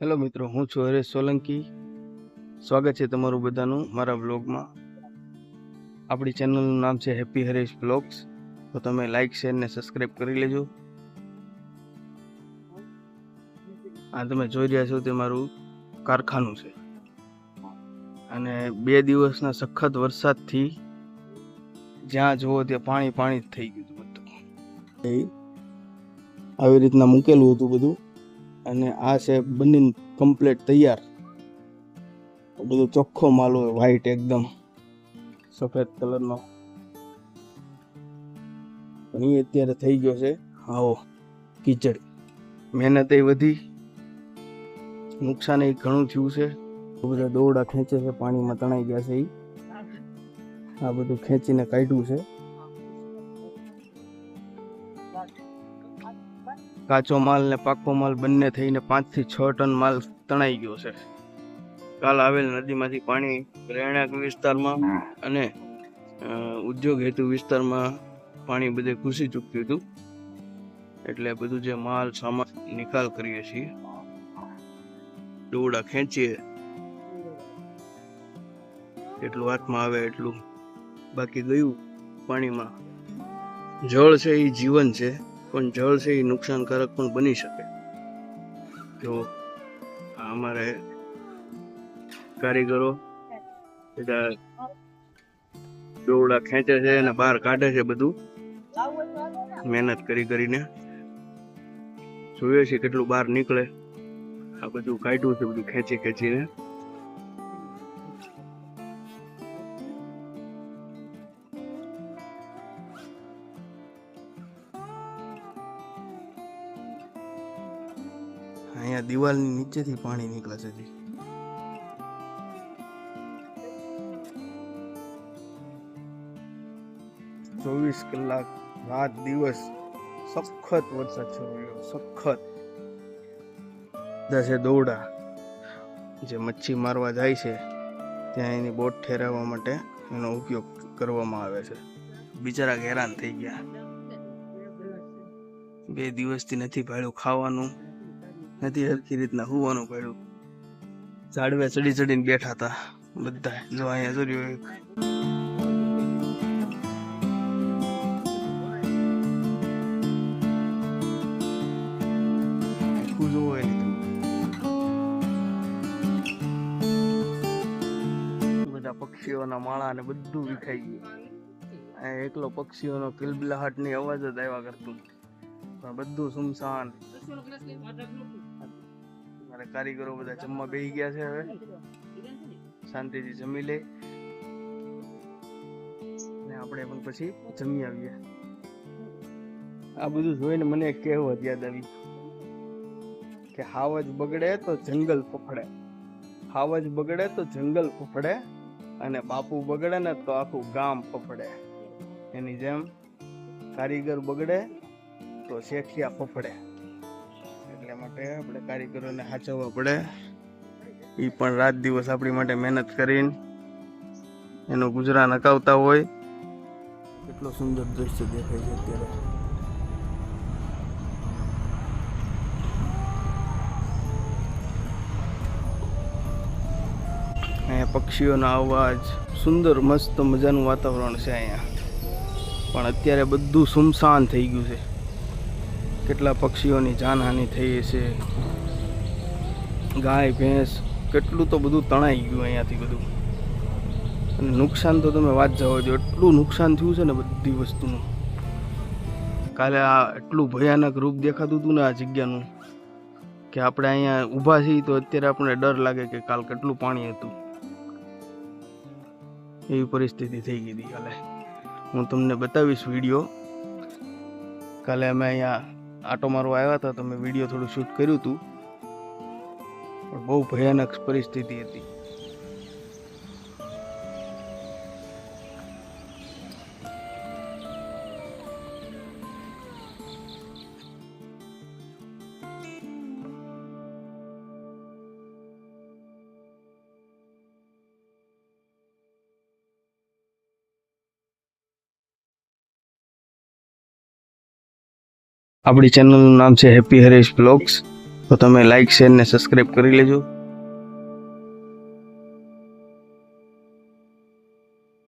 Hello મિત્રો, હું છું હરેશ સોલંકી. સ્વાગત છે તમારું બધાનું મારા બ્લોગમાં આપણી ચેનલનું નામ છે હેપી હરેશ બ્લોગ્સ તો તમે લાઇક શેર ને સબસ્ક્રાઈબ કરી લેજો. આ તમે જોઈ રહ્યા છો તે મારું કારખાનું છે. અને બે દિવસના સખત વરસાદથી જ્યાં જુઓ ત્યાં પાણી પાણી જ થઈ ગયું હતું બધું. આવી રીતના મૂકેલું હતું બધું. અને આ છે બનીને કમ્પ્લીટ તૈયાર. બધો ચોખ્ખો માલ હોય વ્હાઈટ એકદમ. સફેદ કલરનો. અહીં અત્યારે થઈ ગયો છે, આવો કિચડ મહેનત એ વધી. નુકસાન એ ઘણું થયું છે. બધા દોરડા ખેંચે છે, પાણીમાં તણાઈ ગયા છે એ આ બધું ખેંચીને કાઢ્યું છે. કાચો માલ ને પાકો માલ બંને થઈને પાંચથી છ ટન માલ તણાઈ ગયો છે. કાલ આવેલ નદીમાંથી પાણી રહેણાંક વિસ્તારમાં અને ઉદ્યોગ હેતુ વિસ્તારમાં પાણી બધે ઘૂસી ચૂક્યું હતું. એટલે બધું જે માલ સામાન નિકાલ કરીએ છીએ. દોરડા ખેંચીએ. એટલું હાથમાં આવે એટલું બાકી ગયું પાણીમાં. જળ છે એ જીવન છે. પણ જળ છે એ નુકસાનકારક પણ બની શકે. જો અમારે કારીગરો બધા દોરડા ખેંચે છે અને બહાર કાઢે છે બધું. મહેનત કરી કરીને. જોઈએ છે કેટલું બહાર નીકળે. આ બધું કાઢ્યું છે બધું ખેંચી ખેંચીને. અહીંયા દિવાલની નીચેથી પાણી નીકળે છે ચોવીસ કલાક રાત દિવસ સખત વરસાદ શરૂ સખત. દસે છે દોરડા, જે મચ્છી મારવા જાય છે, ત્યાં એની બોટ ઠેરાવવા માટે એનો ઉપયોગ કરવામાં આવે છે. બિચારા હેરાન થઈ ગયા. બે દિવસથી નથી ભાડું ખાવાનું. નથી હરખી રીતના હોવાનું પડ્યું. ઝાડવે ચડી ચડીને બેઠા હતા બધા જો અહીંયા જોયું એક. પક્ષીઓના માળા ને બધું વિખાઈ ગયું. એકલો પક્ષીઓનો કિલબિલાહટની અવાજ જ આવ્યા કરતું. પણ બધું સુમસાન. મારા કારીગરો બધા જમવા બેસી ગયા છે હવે. શાંતિથી જમી લે. ને આપણે પણ પછી જમી આવીએ. આ બધું જોઈને મને કહેવત યાદ આવી. કે હાવજ બગડે તો જંગલ ફફડે. હાવજ બગડે તો જંગલ ફફડે અને બાપુ બગડે ને તો આખું ગામ ફફડે. એની જેમ કારીગર બગડે તો શેઠિયા ફફડે. એટલા માટે આપણે કારીગરોને સાચવવા પડે. એ પણ રાત દિવસ આપણી માટે મહેનત કરીને એનું ગુજરાન અકાવતા હોય. કેટલો સુંદર દ્રશ્ય દેખાય છે અત્યારે. અહીંયા પક્ષીઓનો અવાજ સુંદર મસ્ત મજાનું વાતાવરણ છે અહીંયા. પણ અત્યારે બધું સુમસાન થઈ ગયું છે. કેટલા પક્ષીઓની જાનહાનિ થઈ છે ગાય, ભેંસ, કેટલું તો બધું તણાઈ ગયું અહીંયાથી બધું. અને નુકસાન તો તમે વાત જવા દો એટલું નુકસાન થયું છે ને બધી વસ્તુનું. કાલે આ એટલું ભયાનક રૂપ દેખાતું હતું ને આ જગ્યાનું, કે આપણે અહીંયા ઊભા છીએ તો અત્યારે આપણે ડર લાગે કે કાલ કેટલું પાણી હતું. એવી પરિસ્થિતિ થઈ ગઈ હતી કાલે. હું તમને બતાવીશ વીડિયો. કાલે અમે અહીંયા આટો મારો આવ્યા હતા, તો મેં વીડિયો થોડું શૂટ કર્યું હતું. પણ બહુ ભયાનક પરિસ્થિતિ હતી. આપણી ચેનલનું નામ છે હેપી હરેશ બ્લોગ્સ તો તમે લાઈક શેર ને સબસ્ક્રાઈબ કરી લેજો.